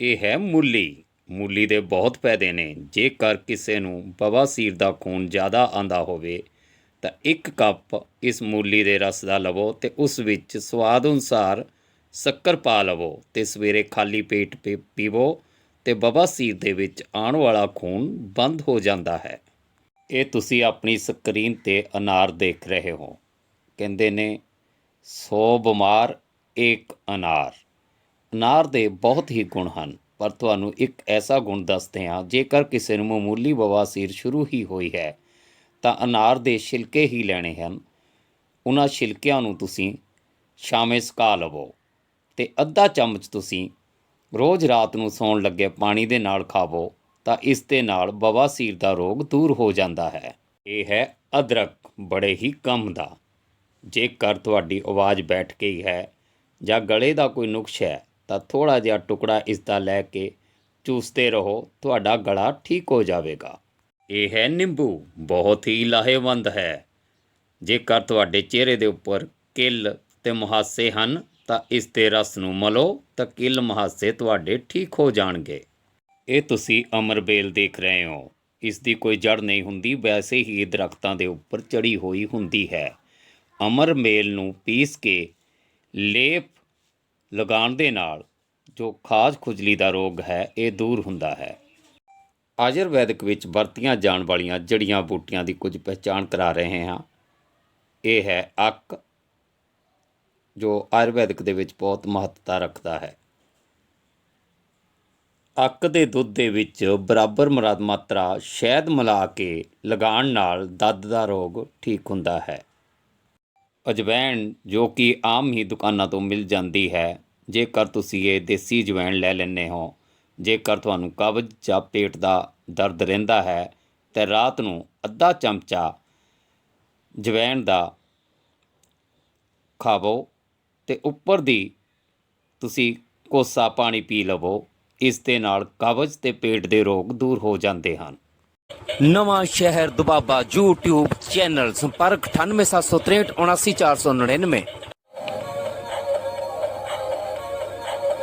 ਇਹ ਹੈ ਮੂਲੀ। ਮੂਲੀ ਦੇ ਬਹੁਤ ਫਾਇਦੇ ਨੇ। ਜੇਕਰ ਕਿਸੇ ਨੂੰ ਬਵਾਸੀਰ ਦਾ ਖੂਨ ਜ਼ਿਆਦਾ ਆਂਦਾ ਹੋਵੇ, ਤਾਂ ਇੱਕ ਕੱਪ ਇਸ ਮੂਲੀ ਦੇ ਰਸ ਦਾ ਲਵੋ ਤੇ ਉਸ ਵਿੱਚ ਸਵਾਦ ਅਨੁਸਾਰ ਸ਼ੱਕਰ ਪਾ ਲਵੋ ਤੇ ਸਵੇਰੇ ਖਾਲੀ ਪੇਟ ਪੀ- ਪੀਵੋ ਤੇ ਬਵਾਸੀਰ ਦੇ ਵਿੱਚ ਆਉਣ ਵਾਲਾ ਖੂਨ ਬੰਦ ਹੋ ਜਾਂਦਾ ਹੈ। ਇਹ ਤੁਸੀਂ ਆਪਣੀ ਸਕਰੀਨ ਤੇ ਅਨਾਰ ਦੇਖ ਰਹੇ ਹੋ। ਕਹਿੰਦੇ ਨੇ 100 ਬਿਮਾਰ ਇੱਕ ਅਨਾਰ। ਅਨਾਰ ਦੇ ਬਹੁਤ ਹੀ ਗੁਣ ਹਨ। ਪਰ ਤੁਹਾਨੂੰ ਇੱਕ ਐਸਾ ਗੁਣ ਦੱਸਦੇ ਹਾਂ, ਜੇਕਰ ਕਿਸੇ ਨੂੰ ਮਾਮੂਲੀ ਬਵਾਸੀਰ ਸ਼ੁਰੂ ਹੀ ਹੋਈ ਹੈ, ਤਾਂ ਅਨਾਰ ਦੇ ਛਿਲਕੇ ਹੀ ਲੈਣੇ ਹਨ। ਉਹਨਾਂ ਛਿਲਕਿਆਂ ਨੂੰ ਤੁਸੀਂ ਸ਼ਾਮੇ ਸੁਕਾ ਲਵੋ ਤੇ ਅੱਧਾ ਚਮਚ ਤੁਸੀਂ ਰੋਜ਼ ਰਾਤ ਨੂੰ ਸੌਣ ਲੱਗੇ ਪਾਣੀ ਦੇ ਨਾਲ ਖਾਵੋ, ਤਾਂ ਇਸ ਦੇ ਨਾਲ ਬਵਾਸੀਰ ਦਾ ਰੋਗ ਦੂਰ ਹੋ ਜਾਂਦਾ ਹੈ। ਇਹ ਹੈ ਅਦਰਕ, ਬੜੇ ਹੀ ਕੰਮ ਦਾ। ਜੇਕਰ ਤੁਹਾਡੀ ਆਵਾਜ਼ ਬੈਠ ਗਈ ਹੈ ਜਾਂ ਗਲੇ ਦਾ ਕੋਈ ਨੁਕਸ ਹੈ ਤਾਂ ਥੋੜਾ ਜਿਹਾ ਟੁਕੜਾ ਇਸ ਦਾ ਲੈ ਕੇ ਚੂਸਦੇ ਰਹੋ, ਤੁਹਾਡਾ ਗਲਾ ਠੀਕ ਹੋ ਜਾਵੇਗਾ। ਇਹ ਹੈ ਨਿੰਬੂ, ਬਹੁਤ ਹੀ ਲਾਹੇਵੰਦ ਹੈ। ਜੇਕਰ ਤੁਹਾਡੇ ਚਿਹਰੇ ਦੇ ਉੱਪਰ ਕਿੱਲ ਤੇ ਮੁਹਾਸੇ ਹਨ, ਤਾਂ ਇਸ ਦੇ ਰਸ ਨੂੰ ਮਲੋ, ਤਾਂ ਕਿੱਲ ਮੁਹਾਸੇ ਤੁਹਾਡੇ ਠੀਕ ਹੋ ਜਾਣਗੇ। ਇਹ ਤੁਸੀਂ ਅਮਰਬੇਲ ਦੇਖ ਰਹੇ ਹੋ। ਇਸ ਦੀ ਕੋਈ ਜੜ ਨਹੀਂ ਹੁੰਦੀ, ਵੈਸੇ ਹੀ ਇਹ ਦਰਖਤਾਂ ਦੇ ਉੱਪਰ ਚੜੀ ਹੋਈ ਹੁੰਦੀ ਹੈ। ਅਮਰਮੇਲ ਨੂੰ ਪੀਸ ਕੇ ਲੇਪ ਲਗਾਉਣ ਦੇ ਨਾਲ ਜੋ ਖਾਸ ਖੁਜਲੀ ਦਾ ਰੋਗ ਹੈ, ਇਹ ਦੂਰ ਹੁੰਦਾ ਹੈ। ਆਯੁਰਵੈਦਿਕ ਵਿੱਚ ਵਰਤੀਆਂ ਜਾਣ ਵਾਲੀਆਂ ਜੜੀਆਂ ਬੂਟੀਆਂ ਦੀ ਕੁਝ ਪਹਿਚਾਣ ਕਰਾ ਰਹੇ ਹਾਂ। ਇਹ ਹੈ ਅੱਕ, ਜੋ ਆਯੁਰਵੈਦਿਕ ਦੇ ਵਿੱਚ ਬਹੁਤ ਮਹੱਤਤਾ ਰੱਖਦਾ ਹੈ। ਅੱਕ ਦੇ ਦੁੱਧ ਦੇ ਵਿੱਚ ਬਰਾਬਰ ਮਰਾਦ ਮਾਤਰਾ ਸ਼ਹਿਦ ਮਿਲਾ ਕੇ ਲਗਾਉਣ ਨਾਲ ਦਰਦ ਦਾ ਰੋਗ ਠੀਕ ਹੁੰਦਾ ਹੈ। ਅਜਵੈਣ ਜੋ ਕਿ ਆਮ ਹੀ ਦੁਕਾਨਾਂ ਤੋਂ ਮਿਲ ਜਾਂਦੀ ਹੈ ਜੇਕਰ ਤੁਸੀਂ ਇਹ ਦੇਸੀ ਜਵੈਣ ਲੈ ਲੈਂਦੇ ਹੋ, ਜੇਕਰ ਤੁਹਾਨੂੰ ਕਬਜ਼ ਜਾਂ ਪੇਟ ਦਾ ਦਰਦ ਰਹਿੰਦਾ ਹੈ, ਤੇ ਰਾਤ ਨੂੰ ਅੱਧਾ ਚਮਚਾ ਜਵੈਣ ਦਾ ਖਾਵੋ ਤੇ ਉੱਪਰ ਦੀ ਤੁਸੀਂ ਕੋਸਾ ਪਾਣੀ ਪੀ ਲਵੋ। ਇਸ ਦੇ ਨਾਲ ਕਬਜ਼ ਤੇ ਪੇਟ ਦੇ ਰੋਗ ਦੂਰ ਹੋ ਜਾਂਦੇ ਹਨ। ਨਵਾਂ ਸ਼ਹਿਰ ਦੁਬਾਬਾ YouTube ਚੈਨਲ ਸੰਪਰਕ 98763 79499